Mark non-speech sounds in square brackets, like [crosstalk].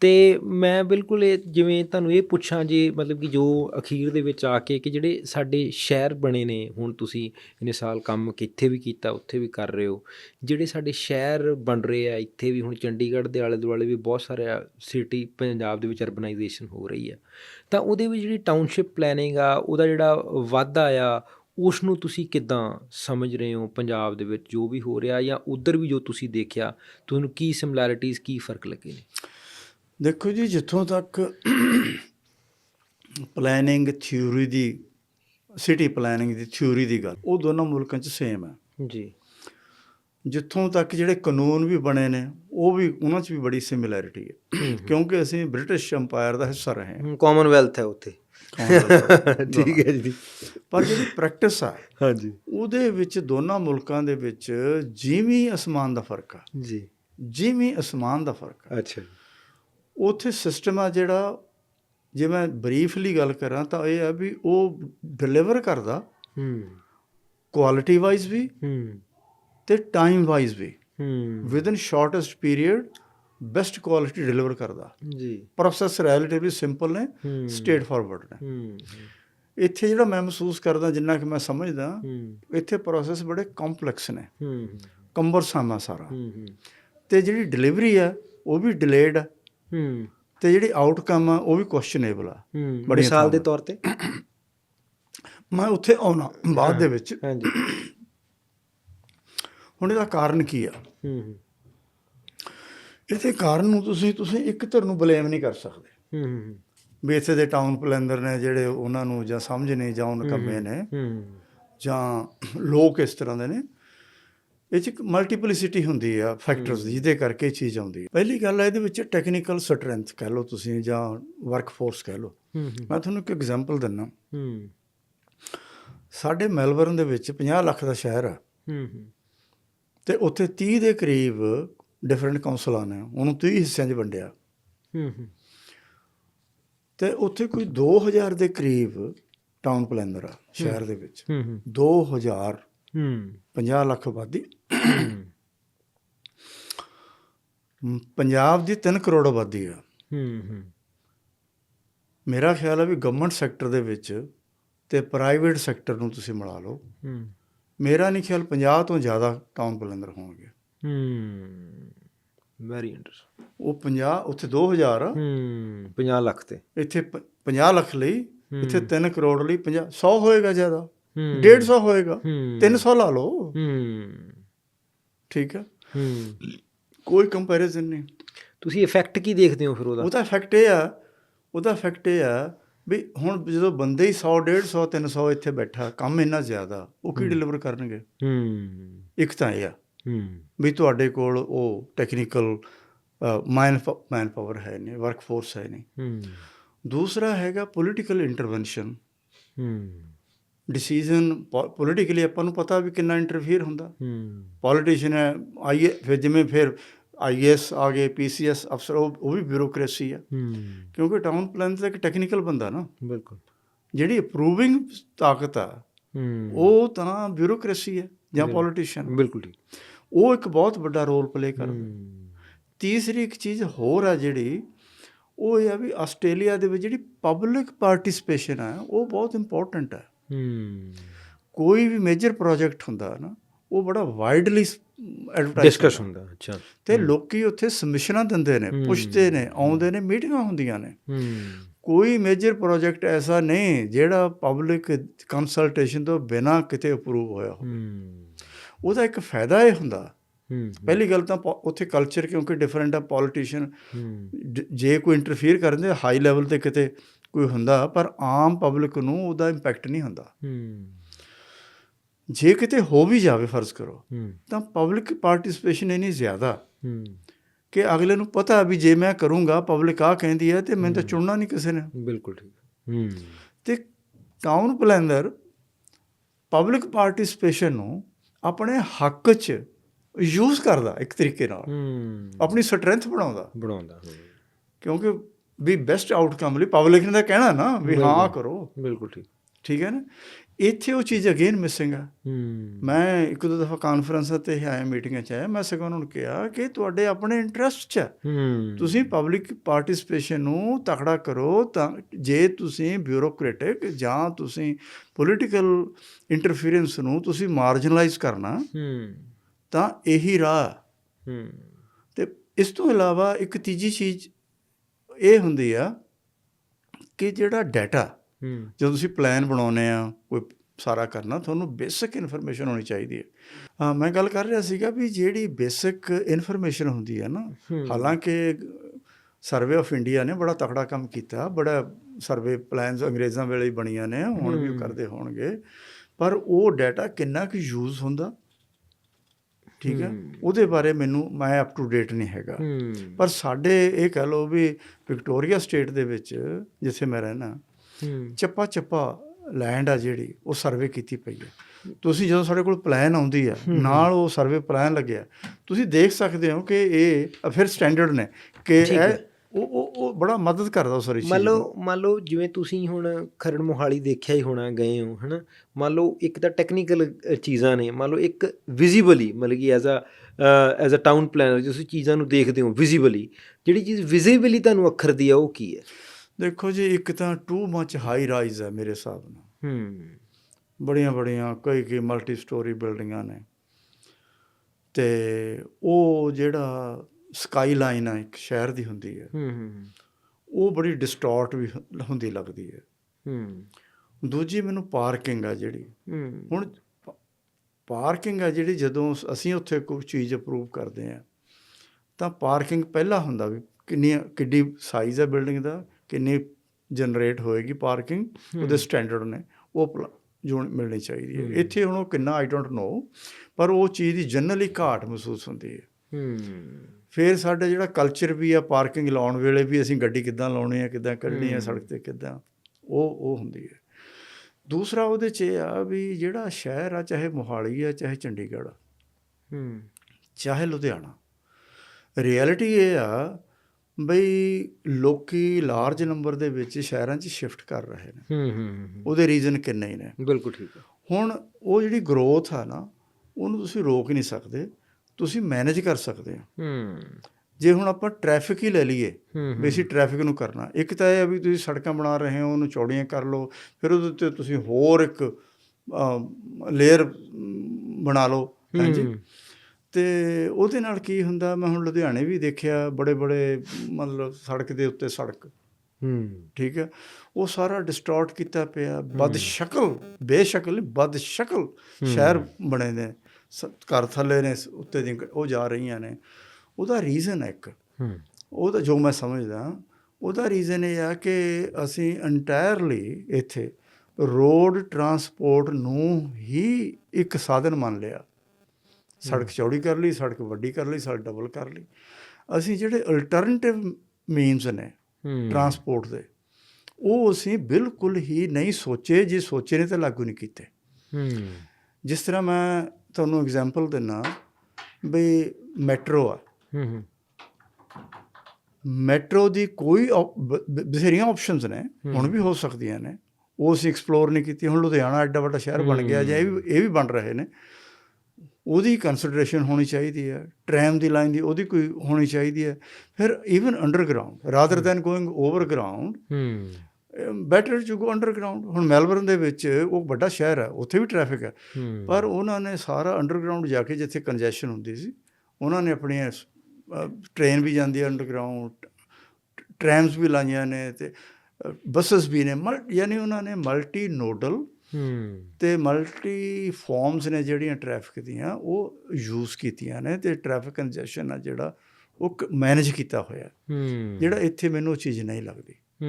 ਅਤੇ ਮੈਂ ਬਿਲਕੁਲ ਇਹ ਜਿਵੇਂ ਤੁਹਾਨੂੰ ਇਹ ਪੁੱਛਾਂ ਜੇ ਮਤਲਬ ਕਿ ਜੋ ਅਖੀਰ ਦੇ ਵਿੱਚ ਆ ਕੇ ਕਿ ਜਿਹੜੇ ਸਾਡੇ ਸ਼ਹਿਰ ਬਣੇ ਨੇ, ਹੁਣ ਤੁਸੀਂ ਇੰਨੇ ਸਾਲ ਕੰਮ ਕਿੱਥੇ ਵੀ ਕੀਤਾ, ਉੱਥੇ ਵੀ ਕਰ ਰਹੇ ਹੋ, ਜਿਹੜੇ ਸਾਡੇ ਸ਼ਹਿਰ ਬਣ ਰਹੇ ਆ, ਇੱਥੇ ਵੀ ਹੁਣ ਚੰਡੀਗੜ੍ਹ ਦੇ ਆਲੇ ਦੁਆਲੇ ਵੀ ਬਹੁਤ ਸਾਰੇ ਸਿਟੀ ਪੰਜਾਬ ਦੇ ਵਿੱਚ ਅਰਬਨਾਈਜੇਸ਼ਨ ਹੋ ਰਹੀ ਆ, ਤਾਂ ਉਹਦੇ ਵਿੱਚ ਜਿਹੜੀ ਟਾਊਨਸ਼ਿਪ ਪਲੈਨਿੰਗ ਆ, ਉਹਦਾ ਜਿਹੜਾ ਵਾਧਾ ਆ ਉਸ ਨੂੰ ਤੁਸੀਂ ਕਿੱਦਾਂ ਸਮਝ ਰਹੇ ਹੋ ਪੰਜਾਬ ਦੇ ਵਿੱਚ ਜੋ ਵੀ ਹੋ ਰਿਹਾ ਜਾਂ ਉਧਰ ਵੀ ਜੋ ਤੁਸੀਂ ਦੇਖਿਆ, ਤੁਹਾਨੂੰ ਕੀ ਸਿਮਿਲੈਰਿਟੀਜ਼ ਕੀ ਫ਼ਰਕ ਲੱਗੇ ਨੇ? ਦੇਖੋ ਜੀ ਜਿੱਥੋਂ ਤੱਕ [clears throat] ਪਲੈਨਿੰਗ ਥਿਊਰੀ ਦੀ ਸਿਟੀ ਪਲੈਨਿੰਗ ਦੀ ਥਿਊਰੀ ਦੀ ਗੱਲ ਉਹ ਦੋਨਾਂ ਮੁਲਕਾਂ 'ਚ ਸੇਮ ਹੈ। ਜੀ। ਜਿੱਥੋਂ ਤੱਕ ਜਿਹੜੇ ਕਾਨੂੰਨ ਵੀ ਬਣੇ ਨੇ ਉਹ ਵੀ ਉਹਨਾਂ 'ਚ ਵੀ ਬੜੀ ਸਿਮਿਲੈਰਿਟੀ ਹੈ। ਕਿਉਂਕਿ ਅਸੀਂ ਬ੍ਰਿਟਿਸ਼ ਅੰਪਾਇਰ ਦਾ ਹਿੱਸਾ ਰਹੇ ਹਾਂ। ਕਾਮਨਵੈਲਥ ਹੈ ਉੱਥੇ। [laughs] ਠੀਕ ਹੈ ਜੀ। ਪਰ ਜਿਹੜੀ ਪ੍ਰੈਕਟਿਸ ਆ ਹਾਂਜੀ। ਉਹਦੇ ਵਿੱਚ ਦੋਨਾਂ ਮੁਲਕਾਂ ਦੇ ਵਿੱਚ ਜਿਵੇਂ ਅਸਮਾਨ ਦਾ ਫ਼ਰਕ ਆ ਜੀ। ਜਿਵੇਂ ਅਸਮਾਨ ਦਾ ਫ਼ਰਕ ਆ ਅੱਛਾ। ਉੱਥੇ ਸਿਸਟਮ ਆ ਜਿਹੜਾ ਜੇ ਮੈਂ ਬਰੀਫਲੀ ਗੱਲ ਕਰਾਂ ਤਾਂ ਇਹ ਆ ਵੀ ਉਹ ਡਿਲੀਵਰ ਕਰਦਾ। ਹੂੰ। ਕੁਆਲਿਟੀ ਵਾਈਜ਼ ਵੀ ਹੂੰ। ਤੇ ਟਾਈਮ ਵਾਈਜ਼ ਵੀ। ਹੂੰ। Within shortest period best quality deliver ਕਰਦਾ। ਜੀ। ਪ੍ਰੋਸੈਸ ਰਿਲੇਟਿਵਲੀ ਸਿੰਪਲ ਨੇ ਸਟੇਟ ਫਾਰਵਰਡ ਨੇ। ਹੂੰ। ਇੱਥੇ ਜਿਹੜਾ ਮੈਂ ਮਹਿਸੂਸ ਕਰਦਾ ਜਿੰਨਾ ਕਿ ਮੈਂ ਸਮਝਦਾ ਇੱਥੇ ਪ੍ਰੋਸੈਸ ਬੜੇ ਕੰਪਲੈਕਸ ਨੇ। ਹੂੰ। ਕੰਬਰਸਮ ਆ ਸਾਰਾ। ਹੂੰ ਹੂੰ। ਤੇ ਜਿਹੜੀ ਡਿਲੀਵਰੀ ਆ ਉਹ ਵੀ ਡਿਲੇਡ ਆ। ਹੂੰ। ਤੇ ਜਿਹੜੀ ਆਊਟਕਮ ਆ ਉਹ ਵੀ ਕੁਐਸਚਨੇਬਲ ਆ। ਹੂੰ। ਬੜੀ ਮਿਸਾਲ ਦੇ। ਤੌਰ ਤੇ। ਮੈਂ ਉੱਥੇ ਆਉਣਾ ਬਾਅਦ ਦੇ ਵਿੱਚ। ਹਾਂਜੀ। ਹੁਣ ਇਹਦਾ ਕਾਰਨ ਕੀ ਆ? ਹੂੰ ਹੂੰ। ਇਹਦੇ ਕਾਰਨ ਨੂੰ ਤੁਸੀਂ ਤੁਸੀਂ ਇੱਕ ਧਿਰ ਨੂੰ ਬਲੇਮ ਨਹੀਂ ਕਰ ਸਕਦੇ। ਹੂੰ ਹੂੰ ਵੀ ਇੱਥੇ ਦੇ ਟਾਊਨ ਪਲੈਨਰ ਨੇ ਜਿਹੜੇ ਉਹਨਾਂ ਨੂੰ ਜਾਂ ਸਮਝ ਨਹੀਂ ਜਾਂ ਉਹਨਾਂ ਕੰਮੇ ਨੇ ਹੂੰ। ਜਾਂ ਲੋਕ ਇਸ ਤਰ੍ਹਾਂ ਦੇ ਨੇ ਇਹ ਚ ਇੱਕ ਮਲਟੀਪਲਿਸਿਟੀ ਹੁੰਦੀ ਆ ਫੈਕਟਰਸ ਜਿਹਦੇ ਕਰਕੇ ਚੀਜ਼ ਆਉਂਦੀ ਹੈ ਪਹਿਲੀ ਗੱਲ ਹੈ ਇਹਦੇ ਵਿੱਚ ਟੈਕਨੀਕਲ ਸਟਰੈਂਥ ਕਹਿ ਲਓ ਤੁਸੀਂ ਜਾਂ ਵਰਕਫੋਰਸ ਕਹਿ ਲਓ। ਮੈਂ ਤੁਹਾਨੂੰ ਇੱਕ ਐਗਜ਼ਾਮਪਲ ਹੂੰ। ਸਾਡੇ ਮੈਲਬਰਨ ਦੇ ਵਿੱਚ 50 ਲੱਖ ਦਾ ਸ਼ਹਿਰ ਆ। ਤੇ ਉੱਥੇ 30 ਦੇ ਕਰੀਬ ਡਿਫਰੈਂਟ ਕੌਂਸਲਾਂ ਨੇ ਉਹਨੂੰ 30 ਹਿੱਸਿਆਂ 'ਚ ਵੰਡਿਆ। ਤੇ ਉੱਥੇ ਕੋਈ 2000 ਦੇ ਕਰੀਬ ਟਾਊਨ ਪਲੈਨਰ ਆ ਸ਼ਹਿਰ ਦੇ ਵਿੱਚ। ਹੂੰ ਹੂੰ। 2000 ਹੂੰ। 50 ਲੱਖ ਆਬਾਦੀ। ਪੰਜਾਬ ਦੀ 3 ਕਰੋੜ ਆਬਾਦੀ ਆ। ਹੂੰ ਹੂੰ। ਮੇਰਾ ਖਿਆਲ ਹੈ ਵੀ ਗਵਰਨਮੈਂਟ ਸੈਕਟਰ ਦੇ ਵਿੱਚ ਤੇ ਪ੍ਰਾਈਵੇਟ ਸੈਕਟਰ ਨੂੰ ਤੁਸੀਂ ਮਿਲਾ ਲਓ। ਹੂੰ। ਮੇਰਾ ਨਹੀਂ ਖਿਆਲ 50 ਤੋਂ ਜ਼ਿਆਦਾ ਟਾਊਨ ਪਲੈਨਰ ਹੋਣਗੇ। ਹੂੰ। ਵੈਰੀ ਇੰਟਰਸਟਿੰਗ ਉਹ 50 ਉੱਥੇ 2000 ਆ। ਹੂੰ 50 ਲੱਖ ਤੇ। ਇੱਥੇ ਪ- 50 ਲੱਖ ਲਈ ਇੱਥੇ 3 ਕਰੋੜ ਲਈ 50 100 ਹੋਏਗਾ ਜ਼ਿਆਦਾ। ਹੂੰ 150 ਹੋਏਗਾ। ਹੂੰ। 300 ਲਾ ਲਓ। ਹੂੰ। ਠੀਕ ਹੈ। ਹੂੰ। ਕੋਈ ਕੰਪੈਰੀਜ਼ਨ ਨਹੀਂ। ਤੁਸੀਂ ਇਫੈਕਟ ਕੀ ਦੇਖਦੇ ਹੋ ਫਿਰ ਉਹਦਾ? ਉਹਦਾ ਇਫੈਕਟ ਇਹ ਆ ਉਹਦਾ ਇਫੈਕਟ ਇਹ ਆ ਵੀ ਹੁਣ ਜਦੋਂ ਬੰਦੇ ਹੀ 100 150 300 ਇੱਥੇ ਬੈਠਾ ਕੰਮ ਇੰਨਾ ਜ਼ਿਆਦਾ ਉਹ ਕੀ ਡਿਲੀਵਰ ਕਰਨਗੇ? ਹੂੰ। ਇੱਕ ਤਾਂ ਇਹ ਆ ਹੂੰ। ਵੀ ਤੁਹਾਡੇ ਕੋਲ ਉਹ ਟੈਕਨੀਕਲ ਮਾਈਨ ਮੈਨ ਪਾਵਰ ਹੈ ਨਹੀਂ ਵਰਕਫੋਰਸ ਹੈ ਨਹੀਂ। ਹੂੰ। ਦੂਸਰਾ ਹੈਗਾ ਪੋਲੀਟੀਕਲ ਇੰਟਰਵੈਂਸ਼ਨ ਹੂੰ। ਡਿਸੀਜਨ ਪੋਲੀਟੀਕਲੀ ਆਪਾਂ ਨੂੰ ਪਤਾ ਵੀ ਕਿੰਨਾ ਇੰਟਰਫੀਅਰ ਹੁੰਦਾ। ਹੂੰ। ਪੋਲੀਟੀਸ਼ੀਅਨ ਹੈ ਆਈਏ ਫਿਰ ਜਿਵੇਂ ਫਿਰ ਆਈਐਸ ਆ ਗਏ ਪੀਸੀਐਸ ਅਫਸਰ ਉਹ ਵੀ ਬਿਊਰੋਕ੍ਰੇਸੀ ਆ। ਹੂੰ। ਕਿਉਂਕਿ ਟਾਊਨ ਪਲਾਨ ਤਾਂ ਇੱਕ ਟੈਕਨੀਕਲ ਬੰਦਾ ਨਾ। ਬਿਲਕੁਲ। ਜਿਹੜੀ ਅਪਰੂਵਿੰਗ ਤਾਕਤ ਆ ਉਹ ਤਾਂ ਬਿਊਰੋਕ੍ਰੇਸੀ ਹੈ ਜਾਂ ਪੋਲੀਟੀਸ਼ੀਅਨ ਬਿਲਕੁਲ ਠੀਕ। ਉਹ ਇੱਕ ਬਹੁਤ ਵੱਡਾ ਰੋਲ ਪਲੇ ਕਰਦਾ। ਤੀਸਰੀ ਇੱਕ ਚੀਜ਼ ਹੋਰ ਆ ਜਿਹੜੀ ਉਹ ਇਹ ਆ ਵੀ ਆਸਟ੍ਰੇਲੀਆ ਦੇ ਵਿੱਚ ਜਿਹੜੀ ਪਬਲਿਕ ਪਾਰਟਿਸਿਪੇਸ਼ਨ ਆ ਉਹ ਬਹੁਤ ਇੰਪੋਰਟੈਂਟ ਹੈ ਹੂੰ। ਕੋਈ ਵੀ ਮੇਜਰ ਪ੍ਰੋਜੈਕਟ ਹੁੰਦਾ ਨਾ ਉਹ ਬੜਾ ਵਾਈਡਲੀ ਐਡਵਰਟਾਈਜ਼ ਡਿਸਕਸ ਹੁੰਦਾ ਅੱਛਾ। ਤੇ ਲੋਕੀ ਉੱਥੇ ਸਬਮਿਸ਼ਨਾਂ ਦਿੰਦੇ ਨੇ ਪੁੱਛਦੇ ਨੇ ਆਉਂਦੇ ਨੇ ਮੀਟਿੰਗਾਂ ਹੁੰਦੀਆਂ ਨੇ। ਹੂੰ। ਕੋਈ ਮੇਜਰ ਪ੍ਰੋਜੈਕਟ ਐਸਾ ਨਹੀਂ ਜਿਹੜਾ ਪਬਲਿਕ ਕੰਸਲਟੇਸ਼ਨ ਤੋਂ ਬਿਨਾ ਕਿਤੇ ਅਪਰੂਵ ਹੋਇਆ ਹੋ ਹੂੰ। ਉਹਦਾ ਇੱਕ ਫਾਇਦਾ ਇਹ ਹੁੰਦਾ। ਹੂੰ। ਪਹਿਲੀ ਗੱਲ ਤਾਂ ਉੱਥੇ ਕਲਚਰ ਕਿਉਂਕਿ ਡਿਫਰੈਂਟ ਆ ਪੋਲੀਟੀਸ਼ੀਅਨ ਜੇ ਕੋਈ ਇੰਟਰਫੀਅਰ ਕਰਦੇ ਹਾਈ ਲੈਵਲ ਤੇ ਕਿਤੇ ਕੋਈ ਹੁੰਦਾ ਪਰ ਆਮ ਪਬਲਿਕ ਨੂੰ ਉਹਦਾ ਇੰਪੈਕਟ ਨਹੀਂ ਹੁੰਦਾ। ਹੂੰ। ਜੇ ਕਿਤੇ ਹੋ ਵੀ ਜਾਵੇ ਫਰਜ਼ ਕਰੋ ਤਾਂ ਪਬਲਿਕ ਪਾਰਟਿਸਿਪੇਸ਼ਨ ਇੰਨੀ ਜ਼ਿਆਦਾ ਹੂੰ। ਕਿ ਅਗਲੇ ਨੂੰ ਪਤਾ ਵੀ ਜੇ ਮੈਂ ਕਰੂੰਗਾ ਪਬਲਿਕ ਆ ਕਹਿੰਦੀ ਹੈ ਤੇ ਮੈਨੂੰ ਤਾਂ ਚੁਣਨਾ ਨਹੀਂ ਕਿਸੇ ਨੇ। ਬਿਲਕੁਲ ਠੀਕ। ਹੂੰ। ਤੇ ਟਾਊਨ ਪਲੈਨਰ ਪਬਲਿਕ ਪਾਰਟਿਸਿਪੇਸ਼ਨ ਨੂੰ ਆਪਣੇ ਹੱਕ 'ਚ ਯੂਜ਼ ਕਰਦਾ ਇੱਕ ਤਰੀਕੇ ਨਾਲ। ਹੂੰ। ਆਪਣੀ ਸਟਰੈਂਥ ਬਣਾਉਂਦਾ। ਬਣਾਉਂਦਾ। ਕਿਉਂਕਿ ਵੀ ਬੈਸਟ ਆਊਟਕਮ ਲਈ ਪਬਲਿਕ ਨੇ ਤਾਂ ਕਹਿਣਾ ਨਾ ਵੀ ਹਾਂ ਕਰੋ। ਬਿਲਕੁਲ ਠੀਕ। ਠੀਕ ਹੈ ਨਾ? ਇੱਥੇ ਉਹ ਚੀਜ਼ ਅਗੇਨ ਮਿਸਿੰਗ ਆ। ਹੂੰ। ਮੈਂ ਇੱਕ ਦੋ ਦਫਾ ਕਾਨਫਰੰਸਾਂ ਤੇ ਆਇਆ ਮੀਟਿੰਗਾਂ 'ਚ ਆਇਆ। ਮੈਂ ਸਗੋਂ ਉਹਨਾਂ ਨੂੰ ਕਿਹਾ ਕਿ ਤੁਹਾਡੇ ਆਪਣੇ ਇੰਟਰਸਟ 'ਚ ਤੁਸੀਂ ਪਬਲਿਕ ਪਾਰਟਿਸਿਪੇਸ਼ਨ ਨੂੰ ਤਕੜਾ ਕਰੋ ਤਾਂ ਜੇ ਤੁਸੀਂ ਬਿਊਰੋਕ੍ਰੈਟਿਕ ਜਾਂ ਤੁਸੀਂ ਪੋਲੀਟੀਕਲ ਇੰਟਰਫੀਰੈਂਸ ਨੂੰ ਤੁਸੀਂ ਮਾਰਜਨਲਾਈਜ਼ ਕਰਨਾ ਤਾਂ ਇਹੀ ਰਾਹ। ਤੇ ਇਸ ਤੋਂ ਇਲਾਵਾ ਇੱਕ ਤੀਜੀ ਚੀਜ਼ ਇਹ ਹੁੰਦੀ ਆ ਕਿ ਜਿਹੜਾ ਡਾਟਾ ਜਦੋਂ ਤੁਸੀਂ ਪਲਾਨ ਬਣਾਉਨੇ ਆ ਕੋਈ ਸਾਰਾ ਕਰਨਾ ਤੁਹਾਨੂੰ ਬੇਸਿਕ ਇਨਫੋਰਮੇਸ਼ਨ ਹੋਣੀ ਚਾਹੀਦੀ ਹੈ ਮੈਂ ਗੱਲ ਕਰ ਰਿਹਾ ਸੀਗਾ ਵੀ ਜਿਹੜੀ ਬੇਸਿਕ ਇਨਫੋਰਮੇਸ਼ਨ ਹੁੰਦੀ ਹੈ ਨਾ। ਹਾਲਾਂਕਿ ਸਰਵੇ ਆਫ ਇੰਡੀਆ ਨੇ ਬੜਾ ਤਕੜਾ ਕੰਮ ਕੀਤਾ ਬੜਾ ਸਰਵੇ ਪਲਾਨਸ ਅੰਗਰੇਜ਼ਾਂ ਵੇਲੇ ਹੀ ਬਣੀਆਂ ਨੇ ਹੁਣ ਵੀ। ਕਰਦੇ ਹੋਣਗੇ ਪਰ ਉਹ ਡਾਟਾ ਕਿੰਨਾ ਕੁ ਯੂਜ਼ ਹੁੰਦਾ ਠੀਕ ਹੈ। ਉਹਦੇ ਬਾਰੇ ਮੈਨੂੰ ਮੈਂ ਅਪ ਟੂ ਡੇਟ ਨਹੀਂ ਹੈਗਾ। ਪਰ ਸਾਡੇ ਇਹ ਕਹਿ ਲਓ ਵੀ ਵਿਕਟੋਰੀਆ ਸਟੇਟ ਦੇ ਵਿੱਚ ਜਿੱਥੇ ਮੈਂ ਰਹਿਣਾ ਚੱਪਾ ਚੱਪਾ ਲੈਂਡ ਆ ਜਿਹੜੀ ਉਹ ਸਰਵੇ ਕੀਤੀ ਪਈ ਹੈ। ਤੁਸੀਂ ਜਦੋਂ ਸਾਡੇ ਕੋਲ ਪਲਾਨ ਆਉਂਦੀ ਹੈ ਨਾਲ ਉਹ ਸਰਵੇ ਪਲਾਨ ਲੱਗਿਆ ਤੁਸੀਂ ਦੇਖ ਸਕਦੇ ਹੋ ਕਿ ਇਹ ਫਿਰ ਸਟੈਂਡਰਡ ਨੇ ਕਿ। ਇਹ ਉਹ ਉਹ ਉਹ ਬੜਾ ਮਦਦ ਕਰਦਾ ਉਹ ਸਾਰੀ ਚੀਜ਼ ਮੰਨ। ਲਓ ਮੰਨ ਲਓ ਜਿਵੇਂ ਤੁਸੀਂ ਹੁਣ ਖਰੜ ਮੋਹਾਲੀ ਦੇਖਿਆ ਹੀ ਹੋਣਾ ਗਏ ਹੋ ਹਨਾ? ਮੰਨ ਲਓ ਇੱਕ ਤਾਂ ਟੈਕਨੀਕਲ ਚੀਜ਼ਾਂ ਨੇ ਮੰਨ ਲਓ ਇੱਕ ਵਿਜ਼ੀਬਲੀ ਮਤਲਬ ਕਿ as a as a town planner ਤੁਸੀਂ ਚੀਜ਼ਾਂ ਨੂੰ ਦੇਖਦੇ ਹੋ ਵਿਜ਼ੀਬਲੀ ਜਿਹੜੀ ਚੀਜ਼ ਵਿਜ਼ੀਬਲੀ ਤੁਹਾਨੂੰ ਅੱਖਰਦੀ ਆ ਉਹ ਕੀ ਹੈ? ਦੇਖੋ ਜੀ ਇੱਕ ਤਾਂ ਟੂ ਮੱਚ ਹਾਈ ਰਾਈਜ਼ ਹੈ ਮੇਰੇ ਹਿਸਾਬ ਨਾਲ। ਹੂੰ। ਬੜੀਆਂ ਬੜੀਆਂ ਕਈ ਕਈ ਮਲਟੀ ਸਟੋਰੀ ਬਿਲਡਿੰਗਾਂ ਨੇ। ਤੇ ਉਹ ਜਿਹੜਾ ਸਕਾਈ ਲਾਈਨ ਆ ਇੱਕ ਸ਼ਹਿਰ ਦੀ ਹੁੰਦੀ ਹੈ। ਹੂੰ ਹੂੰ ਉਹ ਬੜੀ ਡਿਸਟੋਰਟ ਵੀ ਹੁੰਦੀ ਲੱਗਦੀ ਹੈ। ਹੂੰ। ਦੂਜੀ ਮੈਨੂੰ ਪਾਰਕਿੰਗ ਆ ਜਿਹੜੀ। ਹੂੰ। ਹੁਣ ਪਾਰਕਿੰਗ ਆ ਜਿਹੜੀ ਜਦੋਂ ਅਸੀਂ ਉੱਥੇ ਕੋਈ ਚੀਜ਼ ਅਪਰੂਵ ਕਰਦੇ ਆ ਤਾਂ ਪਾਰਕਿੰਗ ਪਹਿਲਾਂ ਹੁੰਦਾ ਵੀ ਕਿੰਨੀ ਕਿੱਡੀ ਸਾਈਜ਼ ਹੈ ਬਿਲਡਿੰਗ ਦਾ ਕਿੰਨੀ ਜਨਰੇਟ ਹੋਏਗੀ ਪਾਰਕਿੰਗ ਉਹਦੇ ਸਟੈਂਡਰਡ ਨੇ ਉਹ ਜੋ ਮਿਲਣੀ ਚਾਹੀਦੀ ਹੈ। ਇੱਥੇ ਹੁਣ ਉਹ ਕਿੰਨਾ ਆਈ ਡੋਂਟ ਨੋ ਪਰ ਉਹ ਚੀਜ਼ ਦੀ ਜਨਰਲੀ ਘਾਟ ਮਹਿਸੂਸ ਹੁੰਦੀ ਹੈ। ਹੂੰ। ਫਿਰ ਸਾਡਾ ਜਿਹੜਾ ਕਲਚਰ ਵੀ ਆ ਪਾਰਕਿੰਗ ਲਾਉਣ ਵੇਲੇ ਵੀ ਅਸੀਂ ਗੱਡੀ ਕਿੱਦਾਂ ਲਾਉਣੀ ਆ ਕਿੱਦਾਂ ਕੱਢਣੀ ਆ। ਸੜਕ ਤੇ ਕਿੱਦਾਂ ਉਹ ਉਹ ਹੁੰਦੀ ਹੈ। ਦੂਸਰਾ ਉਹਦੇ 'ਚ ਇਹ ਆ ਵੀ ਜਿਹੜਾ ਸ਼ਹਿਰ ਆ ਚਾਹੇ ਮੋਹਾਲੀ ਆ ਚਾਹੇ ਚੰਡੀਗੜ੍ਹ ਹੂੰ। ਚਾਹੇ ਲੁਧਿਆਣਾ ਰਿਐਲਿਟੀ ਇਹ ਆ ਬਈ ਲੋਕੀ ਲਾਰਜ ਨੰਬਰ ਦੇ ਵਿੱਚ ਸ਼ਹਿਰਾਂ 'ਚ ਸ਼ਿਫਟ ਕਰ ਰਹੇ ਨੇ। ਹੂੰ ਹੂੰ ਉਹਦੇ ਰੀਜ਼ਨ ਕਿੰਨੇ ਹੀ ਨੇ। ਬਿਲਕੁਲ ਠੀਕ ਹੈ ਹੁਣ ਉਹ ਜਿਹੜੀ ਗਰੋਥ ਆ ਨਾ ਉਹਨੂੰ ਤੁਸੀਂ ਰੋਕ ਨਹੀਂ ਸਕਦੇ। ਤੁਸੀਂ ਮੈਨੇਜ ਕਰ ਸਕਦੇ ਹੋ। ਹੂੰ। ਜੇ ਹੁਣ ਆਪਾਂ ਟ੍ਰੈਫਿਕ ਹੀ ਲੈ ਲਈਏ ਅਸੀਂ ਟ੍ਰੈਫਿਕ ਨੂੰ ਕਰਨਾ। ਇੱਕ ਤਾਂ ਇਹ ਆ ਵੀ ਤੁਸੀਂ ਸੜਕਾਂ ਬਣਾ ਰਹੇ ਹੋ ਉਹਨੂੰ ਚੌੜੀਆਂ ਕਰ ਲਓ ਫਿਰ ਉਹਦੇ ਉੱਤੇ ਤੁਸੀਂ ਹੋਰ ਇੱਕ ਲੇਅਰ ਬਣਾ ਲਓ। ਹਾਂਜੀ। ਤੇ ਉਹਦੇ ਨਾਲ ਕੀ ਹੁੰਦਾ ਮੈਂ ਹੁਣ ਲੁਧਿਆਣੇ ਵੀ ਦੇਖਿਆ ਬੜੇ ਬੜੇ ਮਤਲਬ ਸੜਕ ਦੇ ਉੱਤੇ ਸੜਕ। ਹੂੰ। ਠੀਕ ਹੈ ਉਹ ਸਾਰਾ ਡਿਸਟੋਰਟ ਕੀਤਾ ਪਿਆ ਬਦ ਸ਼ਕਲ ਬੇਸ਼ਕਲ ਨਹੀਂ, ਬਦ ਸ਼ਕਲ ਸ਼ਹਿਰ ਬਣੇ ਨੇ। ਘਰ ਥੱਲੇ ਨੇ ਉੱਤੇ ਦੀ ਉਹ ਜਾ ਰਹੀਆਂ ਨੇ। ਉਹਦਾ ਰੀਜ਼ਨ ਹੈ ਇੱਕ। ਹੂੰ। ਉਹਦਾ ਜੋ ਮੈਂ ਸਮਝਦਾ ਉਹਦਾ ਰੀਜ਼ਨ ਇਹ ਆ ਕਿ ਅਸੀਂ ਇੰਟਾਇਰਲੀ ਇੱਥੇ ਰੋਡ ਟਰਾਂਸਪੋਰਟ ਨੂੰ ਹੀ ਇੱਕ ਸਾਧਨ ਮੰਨ ਲਿਆ। ਸੜਕ ਚੌੜੀ ਕਰ ਲਈ ਸੜਕ ਵੱਡੀ ਕਰ ਲਈ ਸੜਕ ਡਬਲ ਕਰ ਲਈ। ਅਸੀਂ ਜਿਹੜੇ ਅਲਟਰਨੇਟਿਵ ਮੀਨਸ ਨੇ ਟਰਾਂਸਪੋਰਟ ਦੇ ਉਹ ਅਸੀਂ ਬਿਲਕੁਲ ਹੀ ਨਹੀਂ ਸੋਚੇ ਜੇ ਸੋਚੇ ਨੇ ਤਾਂ ਲਾਗੂ ਨਹੀਂ ਕੀਤੇ। ਹੂੰ। ਜਿਸ ਤਰ੍ਹਾਂ ਮੈਂ ਤੁਹਾਨੂੰ ਐਗਜ਼ਾਮਪਲ ਦਿੰਨਾ ਬਈ ਮੈਟਰੋ ਆ। ਹੂੰ ਹੂੰ। ਮੈਟਰੋ ਦੀ ਕੋਈ ਬਥੇਰੀਆਂ ਆਪਸ਼ਨਸ ਨੇ ਹੁਣ ਵੀ ਹੋ ਸਕਦੀਆਂ ਨੇ। ਉਹ ਅਸੀਂ ਐਕਸਪਲੋਰ ਨਹੀਂ ਕੀਤੀ ਹੁਣ ਲੁਧਿਆਣਾ ਐਡਾ ਵੱਡਾ ਸ਼ਹਿਰ ਬਣ ਗਿਆ ਜਾਂ ਇਹ ਵੀ ਇਹ ਵੀ ਬਣ ਰਹੇ ਨੇ। ਉਹਦੀ ਕੰਸੀਡਰੇਸ਼ਨ ਹੋਣੀ ਚਾਹੀਦੀ ਹੈ ਟ੍ਰੈਮ ਦੀ ਲਾਈਨ ਦੀ ਉਹਦੀ ਕੋਈ ਹੋਣੀ ਚਾਹੀਦੀ ਹੈ। ਫਿਰ even underground rather than going overground ਹੂੰ। ਬੈਟਰ ਟੂ ਗੋ ਅੰਡਰਗਰਾਉਂਡ ਹੁਣ ਮੈਲਬਰਨ ਦੇ ਵਿੱਚ ਉਹ ਵੱਡਾ ਸ਼ਹਿਰ ਹੈ ਉੱਥੇ ਵੀ ਟ੍ਰੈਫਿਕ ਹੈ। ਪਰ ਉਹਨਾਂ ਨੇ ਸਾਰਾ ਅੰਡਰਗਰਾਉਂਡ ਜਾ ਕੇ ਜਿੱਥੇ ਕੰਜੈਸ਼ਨ ਹੁੰਦੀ ਸੀ ਉਹਨਾਂ ਨੇ ਆਪਣੀਆਂ ਟ੍ਰੇਨ ਵੀ ਜਾਂਦੀ ਹੈ ਅੰਡਰਗਰਾਉਂਡ ਟ੍ਰੈਮਸ ਵੀ ਲਾਈਆਂ ਨੇ ਤੇ ਬੱਸਸ ਵੀ ਨੇ। ਮਲ ਯਾਨੀ ਉਹਨਾਂ ਨੇ ਮਲਟੀ ਨੋਡਲ ਤੇ ਮਲਟੀ ਫਾਰਮਸ ਨੇ ਜਿਹੜੀਆਂ ਟ੍ਰੈਫਿਕ ਦੀਆਂ ਉਹ ਯੂਜ਼ ਕੀਤੀਆਂ ਨੇ ਤੇ ਟ੍ਰੈਫਿਕ ਕੰਜੈਸ਼ਨ ਆ ਜਿਹੜਾ ਉਹ ਮੈਨੇਜ ਕੀਤਾ ਹੋਇਆ। ਜਿਹੜਾ ਇੱਥੇ ਮੈਨੂੰ ਉਹ ਚੀਜ਼ ਨਹੀਂ ਲੱਗਦੀ।